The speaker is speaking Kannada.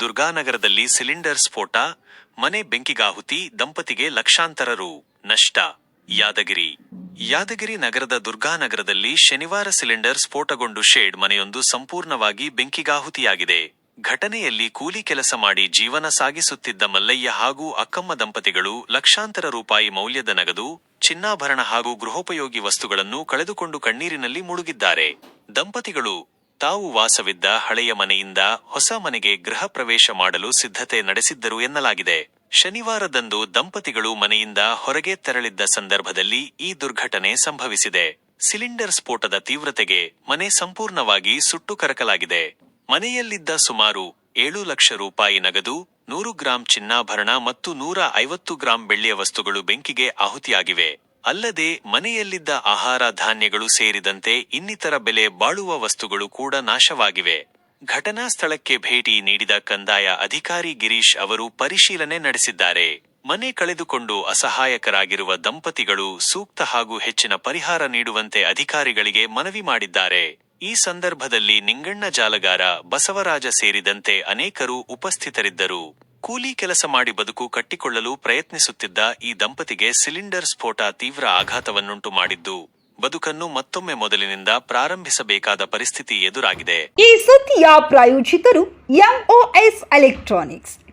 ದುರ್ಗಾನಗರದಲ್ಲಿ ಸಿಲಿಂಡರ್ ಸ್ಫೋಟ, ಮನೆ ಬೆಂಕಿಗಾಹುತಿ, ದಂಪತಿಗೆ ಲಕ್ಷಾಂತರ ರು ನಷ್ಟ. ಯಾದಗಿರಿ. ಯಾದಗಿರಿ ನಗರದ ದುರ್ಗಾನಗರದಲ್ಲಿ ಶನಿವಾರ ಸಿಲಿಂಡರ್ ಸ್ಫೋಟಗೊಂಡು ಶೇಡ್ ಮನೆಯೊಂದು ಸಂಪೂರ್ಣವಾಗಿ ಬೆಂಕಿಗಾಹುತಿಯಾಗಿದೆ. ಘಟನೆಯಲ್ಲಿ ಕೂಲಿ ಕೆಲಸ ಮಾಡಿ ಜೀವನ ಸಾಗಿಸುತ್ತಿದ್ದ ಮಲ್ಲಯ್ಯ ಹಾಗೂ ಅಕ್ಕಮ್ಮ ದಂಪತಿಗಳು ಲಕ್ಷಾಂತರ ರೂಪಾಯಿ ಮೌಲ್ಯದ ನಗದು, ಚಿನ್ನಾಭರಣ ಹಾಗೂ ಗೃಹೋಪಯೋಗಿ ವಸ್ತುಗಳನ್ನು ಕಳೆದುಕೊಂಡು ಕಣ್ಣೀರಿನಲ್ಲಿ ಮುಳುಗಿದ್ದಾರೆ. ದಂಪತಿಗಳು ತಾವು ವಾಸವಿದ್ದ ಹಳೆಯ ಮನೆಯಿಂದ ಹೊಸ ಮನೆಗೆ ಗೃಹ ಪ್ರವೇಶ ಮಾಡಲು ಸಿದ್ಧತೆ ನಡೆಸಿದ್ದರು ಎನ್ನಲಾಗಿದೆ. ಶನಿವಾರದಂದು ದಂಪತಿಗಳು ಮನೆಯಿಂದ ಹೊರಗೆ ತೆರಳಿದ್ದ ಸಂದರ್ಭದಲ್ಲಿ ಈ ದುರ್ಘಟನೆ ಸಂಭವಿಸಿದೆ. ಸಿಲಿಂಡರ್ ಸ್ಫೋಟದ ತೀವ್ರತೆಗೆ ಮನೆ ಸಂಪೂರ್ಣವಾಗಿ ಸುಟ್ಟು ಕರಕಲಾಗಿದೆ. ಮನೆಯಲ್ಲಿದ್ದ ಸುಮಾರು ಏಳು ಲಕ್ಷ ರೂಪಾಯಿ ನಗದು, ನೂರು ಗ್ರಾಂ ಚಿನ್ನಾಭರಣ ಮತ್ತು ನೂರ ಐವತ್ತು ಗ್ರಾಂ ಬೆಳ್ಳಿಯ ವಸ್ತುಗಳು ಬೆಂಕಿಗೆ ಆಹುತಿಯಾಗಿವೆ. ಅಲ್ಲದೆ ಮನೆಯಲ್ಲಿದ್ದ ಆಹಾರ ಧಾನ್ಯಗಳು ಸೇರಿದಂತೆ ಇನ್ನಿತರ ಬೆಲೆ ಬಾಳುವ ವಸ್ತುಗಳು ಕೂಡ ನಾಶವಾಗಿವೆ. ಘಟನಾ ಸ್ಥಳಕ್ಕೆ ಭೇಟಿ ನೀಡಿದ ಕಂದಾಯ ಅಧಿಕಾರಿ ಗಿರೀಶ್ ಅವರು ಪರಿಶೀಲನೆ ನಡೆಸಿದ್ದಾರೆ. ಮನೆ ಕಳೆದುಕೊಂಡು ಅಸಹಾಯಕರಾಗಿರುವ ದಂಪತಿಗಳು ಸೂಕ್ತ ಹಾಗೂ ಹೆಚ್ಚಿನ ಪರಿಹಾರ ನೀಡುವಂತೆ ಅಧಿಕಾರಿಗಳಿಗೆ ಮನವಿ ಮಾಡಿದ್ದಾರೆ. ಈ ಸಂದರ್ಭದಲ್ಲಿ ನಿಂಗಣ್ಣ ಜಾಲಗಾರ ಬಸವರಾಜ ಸೇರಿದಂತೆ ಅನೇಕರು ಉಪಸ್ಥಿತರಿದ್ದರು. ಕೂಲಿ ಕೆಲಸ ಮಾಡಿ ಬದುಕು ಕಟ್ಟಿಕೊಳ್ಳಲು ಪ್ರಯತ್ನಿಸುತ್ತಿದ್ದ ಈ ದಂಪತಿಗೆ ಸಿಲಿಂಡರ್ ಸ್ಫೋಟ ತೀವ್ರ ಆಘಾತವನ್ನುಂಟು ಮಾಡಿದ್ದು. ಬದುಕನ್ನು ಮತ್ತೊಮ್ಮೆ ಮೊದಲಿನಿಂದ ಪ್ರಾರಂಭಿಸಬೇಕಾದ ಪರಿಸ್ಥಿತಿ ಎದುರಾಗಿದೆ. ಈ ಸುದ್ದಿಯ ಪ್ರಾಯೋಜಿತರು MOS electronics